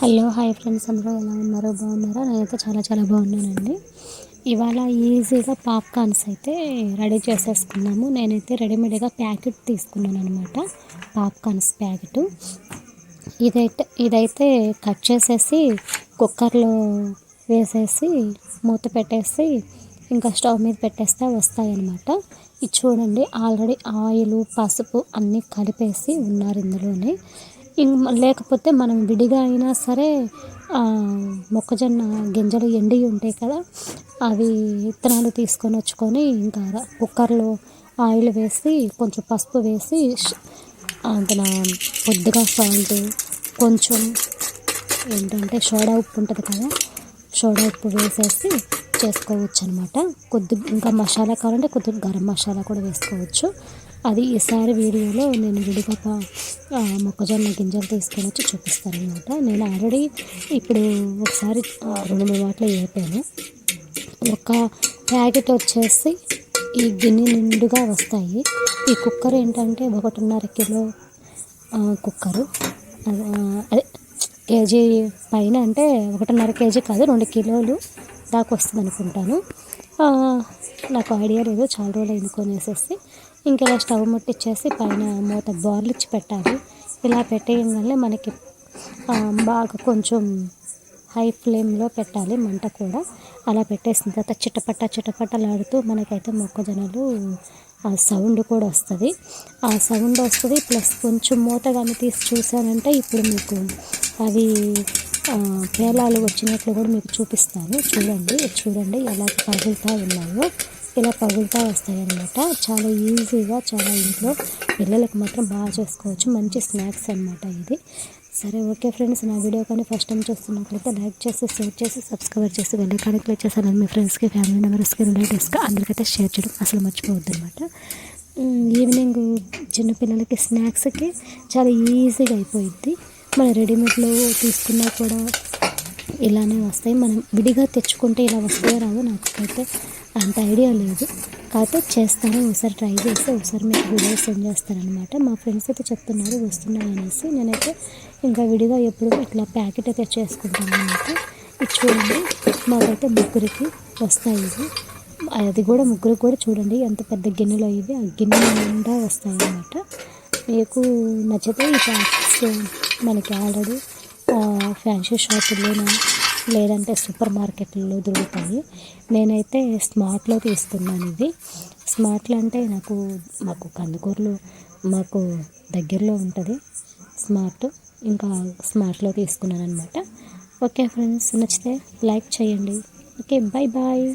Hello hi friends. అందరూ ఎలా ఉన్నారో? బాగున్నారా? నేనైతే చాలా చాలా బాగున్నానండి. ఇవాళ ఈజీగా పాప్కార్న్స్ అయితే రెడీ చేసేసుకున్నాము. నేనైతే రెడీమేడ్గా ప్యాకెట్ తీసుకున్నాను అనమాట పాప్కార్న్స్ ప్యాకెట్. ఇదైతే ఇదైతే కట్ చేసేసి కుక్కర్లో వేసేసి మూత పెట్టేసి ఇంకా స్టవ్ మీద పెట్టేస్తే వస్తాయి అన్నమాట ఇది చూడండి ఆల్రెడీ ఆయిల్ పసుపు అన్నీ కలిపేసి ఉన్నారు ఇందులోనే. లేకపోతే మనం విడిగా అయినా సరే మొక్కజొన్న గింజలు ఎండి ఉంటాయి కదా అవి విత్తనాలు తీసుకొని వచ్చుకొని ఇంకా కుక్కర్లో ఆయిల్ వేసి కొంచెం పసుపు వేసి అందులో కొద్దిగా సాల్ట్ కొంచెం ఏంటంటే సోడా ఉప్పు ఉంటుంది కదా సోడా ఉప్పు వేసేసి చేసుకోవచ్చు అనమాట కొద్ది ఇంకా మసాలా కావాలంటే కొద్దిగా గరం మసాలా కూడా వేసుకోవచ్చు. అది ఈసారి వీడియోలో నేను విడిగా మొక్కజొన్న గింజలు తీసుకొని వచ్చి చూపిస్తాను అనమాట నేను ఆల్రెడీ ఇప్పుడు ఒకసారి రెండు మూడు వాటిలో వేపాను. ఒక ప్యాకెట్ వచ్చేసి ఈ గిన్నె నిండుగా వస్తాయి. ఈ కుక్కర్ ఏంటంటే ఒకటిన్నర కిలో కుక్కరు. అదే కేజీ పైన అంటే ఒకటిన్నర కేజీ కాదు రెండు కిలోలు దాకా వస్తుంది అనుకుంటాను నాకు ఐడియా లేదు. చాలా రోజులు ఎన్నుకొనేసేసి ఇంకా ఇలా స్టవ్ ముట్టించేసి పైన మూత బార్లు ఇచ్చి పెట్టాలి. ఇలా పెట్టేయడం వల్ల మనకి బాగా కొంచెం హై ఫ్లేమ్లో పెట్టాలి మంట కూడా. అలా పెట్టేసిన తర్వాత చిటపట చిటపటలాడుతూ మనకైతే మొక్కజొన్నలు ఆ సౌండ్ కూడా వస్తుంది. ఆ సౌండ్ వస్తుంది. ప్లస్ కొంచెం మూత కానీ తీసి చూసానంటే ఇప్పుడు మీకు అవి పేలాలు వచ్చినట్లు కూడా మీకు చూపిస్తాను. చూడండి చూడండి ఎలా పగులుతూ ఉన్నాయో. ఇలా పగులుతూ వస్తాయి అన్నమాట చాలా ఈజీగా చాలా ఇంట్లో పిల్లలకు మాత్రం బాగా చేసుకోవచ్చు. మంచి స్నాక్స్ అనమాట ఇది. సరే ఓకే ఫ్రెండ్స్. నా వీడియో కానీ ఫస్ట్ టైం చూస్తున్నట్లయితే లైక్ చేసి షేర్ చేసి సబ్స్క్రైబ్ చేసి వెళ్ళి కానీ క్లిక్ చేశాను మీ ఫ్రెండ్స్కి ఫ్యామిలీ మెంబర్స్కి రిలేటివ్స్కి అందరికైతే షేర్ చేయడం అసలు మర్చిపోవద్దు అనమాట ఈవినింగ్ చిన్నపిల్లలకి స్నాక్స్కి చాలా ఈజీగా అయిపోయింది మన రెడీమేడ్లో తీసుకున్నా కూడా ఇలానే వస్తాయి. మనం విడిగా తెచ్చుకుంటే ఇలా వస్తాయో రావో నాకైతే అంత ఐడియా లేదు. కాకపోతే చేస్తాను. ఒకసారి ట్రై చేసి ఒకసారి మీకు వీడియో సెండ్ చేస్తారనమాట. మా ఫ్రెండ్స్ అయితే చెప్తున్నారు వస్తున్నాయి అనేసి. నేనైతే ఇంకా విడిగా ఎప్పుడు ఇట్లా ప్యాకెట్ అయితే చేసుకుంటాను అనమాట. ఇది చూడండి మాకైతే ముగ్గురికి వస్తాయి ఇవి. అది కూడా ముగ్గురికి కూడా చూడండి ఎంత పెద్ద గిన్నెలో ఇవి. ఆ గిన్నె నిండా వస్తాయి అన్నమాట మీకు నచ్చితే ఈ ప్యాకెట్స్ మనకి ఆల్రెడీ ఫ్యాన్సీ షాపుల్లోనూ లేదంటే సూపర్ మార్కెట్లో దొరుకుతాయి. నేనైతే స్మార్ట్లో తీసుకున్నాను ఇది స్మార్ట్లో అంటే నాకు మాకు కందుకూరులో మాకు దగ్గరలో ఉంటుంది. స్మార్ట్ ఇంకా స్మార్ట్లో తీసుకున్నాను అనమాట ఓకే ఫ్రెండ్స్ నచ్చితే లైక్ చేయండి. Okay bye bye.